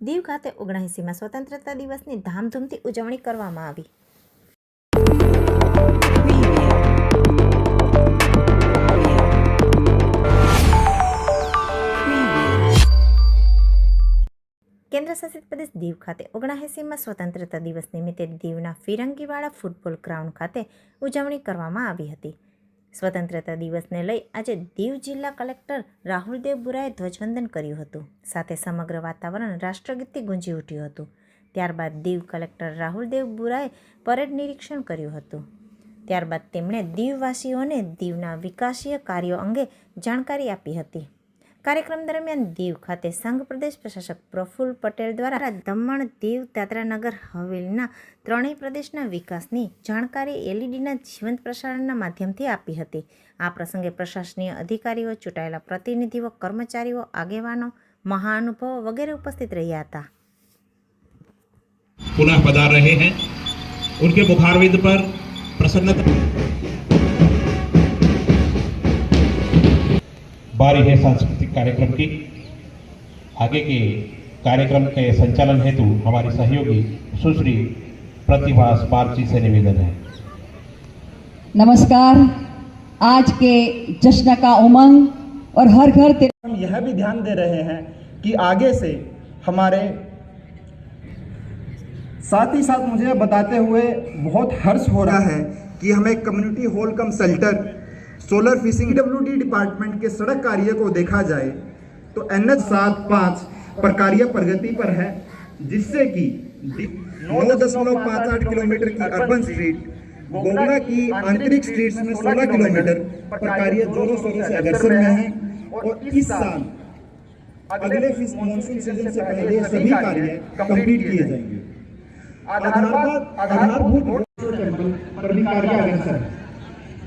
દીવ ખાતે ઓગણએંસીમાં સ્વતંત્રતા દિવસની ધામધૂમથી ઉજવણી કરવામાં આવી કેન્દ્ર શાસિત પ્રદેશ દીવ ખાતે ઓગણએંસીમાં સ્વતંત્રતા દિવસ નિમિત્તે દીવના ફિરંગીવાળા ફૂટબોલ ગ્રાઉન્ડ ખાતે ઉજવણી કરવામાં આવી હતી સ્વતંત્રતા દિવસને લઈ આજે દીવ જિલ્લા કલેક્ટર રાહુલદેવ બુરાએ ધ્વજવંદન કર્યું હતું. સાથે સમગ્ર વાતાવરણ રાષ્ટ્રગીતથી ગુંજી ઉઠ્યું હતું. ત્યારબાદ દીવ કલેક્ટર રાહુલદેવ બુરાએ પરેડ નિરીક્ષણ કર્યું હતું. ત્યારબાદ તેમણે દીવવાસીઓને દીવના વિકાસીય કાર્યો અંગે જાણકારી આપી હતી. કાર્યક્રમ દરમિયાન દીવ ખાતે સંઘ પ્રદેશ પ્રશાસક પ્રફુલ્લ પટેલ દ્વારા દમણ દીવ દાદરાનગર હવેલીના ત્રણેય પ્રદેશના વિકાસની જાણકારી એલઈડીના જીવંત પ્રસારણના માધ્યમથી આપી હતી. આ પ્રસંગે પ્રશાસનીય અધિકારીઓ, ચૂંટાયેલા પ્રતિનિધિઓ, કર્મચારીઓ, આગેવાનો, મહાનુભાવો વગેરે ઉપસ્થિત રહ્યા હતા. પુનઃ પધાર રહે હૈ. ઉનકે મુખારવિંદ પર પ્રસન્નતા बारी है सांस्कृतिक कार्यक्रम की आगे के कार्यक्रम के संचालन हेतु हमारी सहयोगी सुश्री प्रतिभा जी से निवेदन है। नमस्कार। आज के जश्न का उमंग और हर घर हम यह भी ध्यान दे रहे हैं कि आगे से हमारे साथ ही साथ मुझे बताते हुए बहुत हर्ष हो रहा है कि हमें community hall cum shelter solar fishing W department के सड़क कार्य को देखा जाए तो एन एच सात पाँच पर कार्य प्रगति पर है जिससे कि नौ दशमलव पाँच आठ किलोमीटर की अर्बन स्ट्रीट गोगरा की आंतरिक स्ट्रीट्स में सोलह किलोमीटर पर कार्य जोरों शोरों से अग्रसर में है और इस साल अगले मानसून सीज़न से पहले सभी कार्य कंप्लीट किए जाएँगे आधारभूत पर भी कार्य अग्रसर है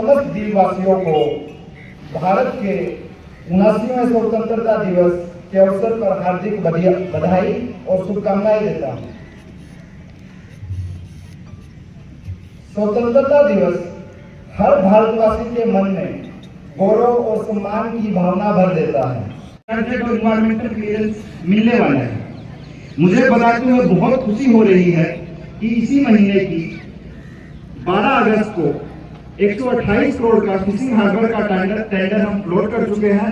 समस्त देशवासियों को भारत के उनासीवें स्वतंत्रता दिवस के अवसर पर हार्दिक बधाई और शुभकामनाएँ देता हूँ। स्वतंत्रता दिवस हर भारतवासी के मन में गौरव और सम्मान की भावना भर देता है। मिलने वाला है। मुझे बताते हुए बहुत खुशी हो रही है कि इसी महीने की 12 अगस्त को 128 करोड़ का फिशिंग हार्बर का टेंडर टेंडर हम फ्लोट कर चुके हैं।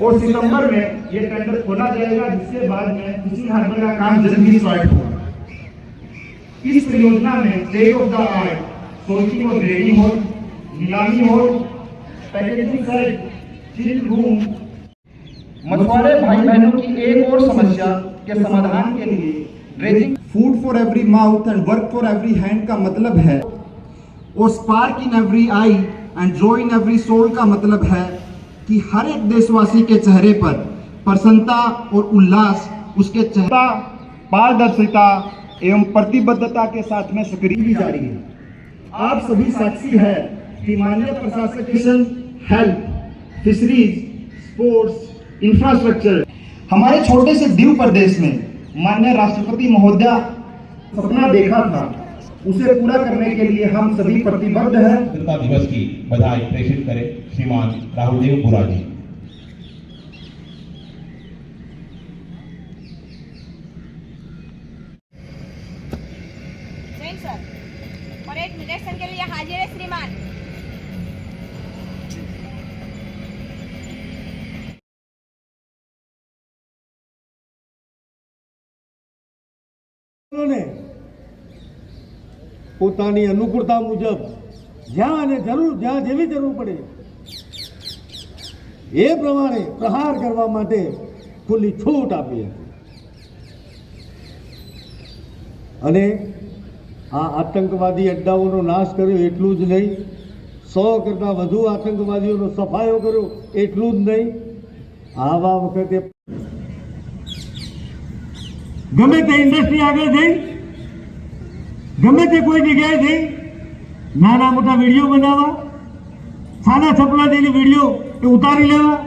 और सितंबर में ये टेंडर खोला जाएगा जिसके बाद में फिशिंग हार्बर का काम जल्द ही स्टार्ट होगा। इस परियोजना में state of the art sorting और ग्रेडिंग हो नीलामी हो पैकेजिंग साइट चिल रूम मछुआरे भाई बहनों की एक और समस्या के समाधान के लिए dredging food for every mouth and work for every hand का मतलब है और spark in every eye and joy in every soul का मतलब है कि हर एक देशवासी के चेहरे पर प्रसन्नता और उल्लास, उसके चेहरा पारदर्शिता एवं प्रतिबद्धता के साथ में सक्रिय की जा रही है। आप सभी साक्षी है कि माननीय प्रशासक mission health fisheries sports infrastructure हमारे छोटे से दीव प्रदेश में माननीय राष्ट्रपति महोदया सपना देखा था। उसे पूरा करने के लिए हम सभी प्रतिबद्ध हैं। स्वतंत्रता दिवस की बधाई प्रेषित करें श्रीमान राहुल देव बुरा जी जैन सर निरीक्षण के लिए हाजिर है श्रीमान। ને પોતાની અનુકૂળતા મુજબ જ્યાં અને જરૂર જ્યાં જેવી જરૂર પડે, એ પ્રમાણે પ્રહાર કરવા માટે ખુલ્લી છૂટ આપી હતી. અને આ આતંકવાદી અડ્ડાઓનો નાશ કર્યો એટલું જ નહીં, સો કરતાં વધુ આતંકવાદીઓનો સફાયો કર્યો એટલું જ નહીં. આવા વખતે ગમે તે ઇન્ડસ્ટ્રી આગળ જઈ ગમે તે કોઈ જગ્યાએ જઈ, નાના મોટા વીડિયો બનાવવા, સાદા છપડા જેની વીડિયો એ ઉતારી લેવા,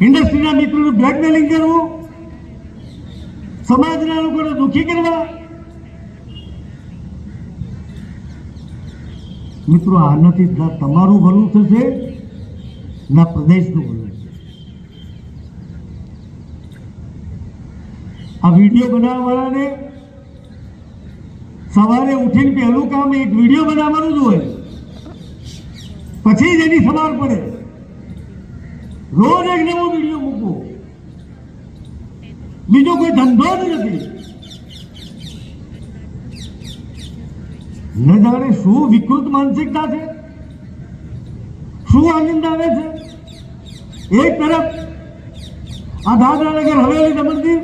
ઇન્ડસ્ટ્રીના મિત્રોનું બ્લેકમેલિંગ કરવું, સમાજના લોકોને દુઃખી કરવા. મિત્રો, આનાથી ના તમારું ભલું થશે, ના પ્રદેશનું ભલું થશે. આ વીડિયો બનાવવાવાળાને સવારે ઉઠીને પહેલું કામ એક વીડિયો બનાવવાનું જ હોય. પછી જ એની સવાર પડે. રોજ એક નવો વીડિયો મૂકવો. બીજો કોઈ ધંધો જ નથી. ન જાણે શું વિકૃત માનસિકતા છે? શું આનંદ આવે છે? એક તરફ આ દાદરાનગર હવેલી મંદિર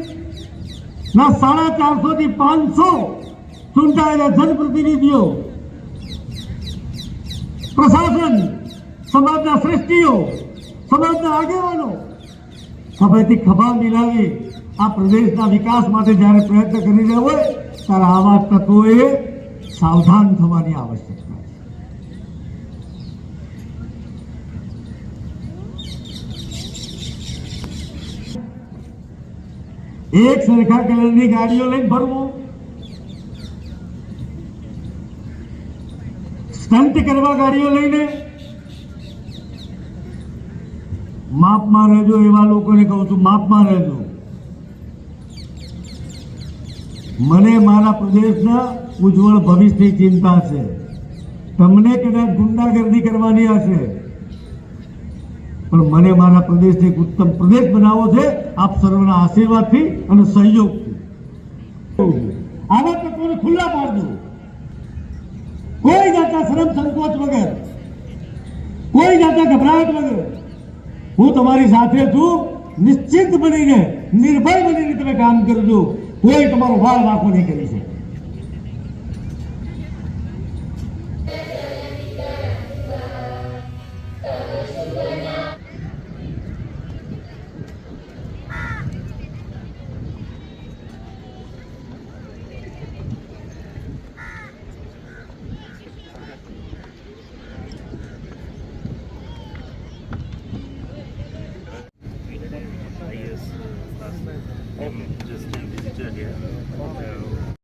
ના સાડા ચારસો થી પાંચસો ચૂંટાયેલા જનપ્રતિનિધિઓ, પ્રશાસન, સમાજના શ્રેષ્ઠીઓ, સમાજના આગેવાનો, ખભેથી ખભા મિલાવી આ પ્રદેશના વિકાસ માટે જ્યારે પ્રયત્ન કરી રહ્યા હોય, ત્યારે આવા તત્વોએ સાવધાન થવાની આવશ્યકતા છે. એક સરખા કલરની ગાડીઓ લઈને ફરવું સ્ટંટ કરવા ગાડીઓ લઈને? માપમાં રહેજો, એવા લોકોને કહું છું માપમાં રહેજો. મને મારા પ્રદેશના ઉજ્જવળ ભવિષ્યની ચિંતા છે. તમને કદાચ ગુંડાગર્દી કરવાની હશે પણ મને મારા પ્રદેશને એક ઉત્તમ પ્રદેશ બનાવવો છે. આપ સર્વના આશીર્વાદથી અને સહયોગથી. આવા તત્વોને ખુલ્લા પાડજો. કોઈ જાતના શરમ સંકોચ વગર, કોઈ જાતના ગભરાટ વગર હું તમારી સાથે છું, નિશ્ચિત બનીને, નિર્ભય બનીને તમે કામ કરજો કોઈ તમારો વાળ વાંકો નહીં કરી શકે. 这里还有